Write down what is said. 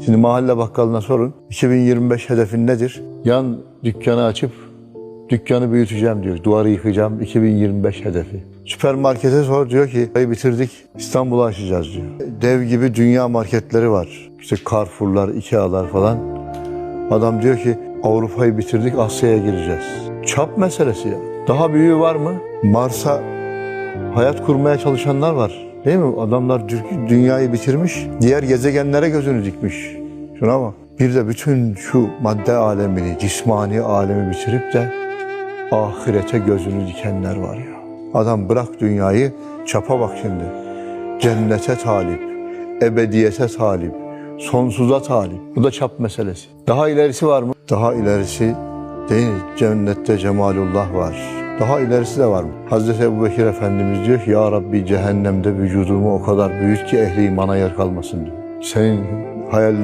Şimdi mahalle bakkalına sorun. 2025 hedefin nedir? Yan dükkanı açıp dükkanı büyüteceğim diyor. Duvarı yıkacağım 2025 hedefi. Süpermarkete sor diyor ki ayı bitirdik İstanbul'u açacağız diyor. Dev gibi dünya marketleri var. İşte Carrefour'lar, Ikea'lar falan. Adam diyor ki Avrupa'yı bitirdik Asya'ya gireceğiz. Çap meselesi ya. Daha büyüğü var mı? Mars'a hayat kurmaya çalışanlar var. Değil mi? Adamlar dü- dünyayı bitirmiş, diğer gezegenlere gözünü dikmiş. Şuna bak. Bir de bütün şu madde alemini, cismani alemi bitirip de ahirete gözünü dikenler var ya. Adam bırak dünyayı, çapa bak şimdi. Cennete talip, ebediyete talip, sonsuza talip. Bu da çap meselesi. Daha ilerisi var mı? Daha ilerisi değil. Cennette cemalullah var. Daha ilerisi de var mı? Hazreti Ebu Bekir Efendimiz diyor ki Ya Rabbi cehennemde vücudumu o kadar büyüt ki ehli imana yer kalmasın diyor. Senin hayal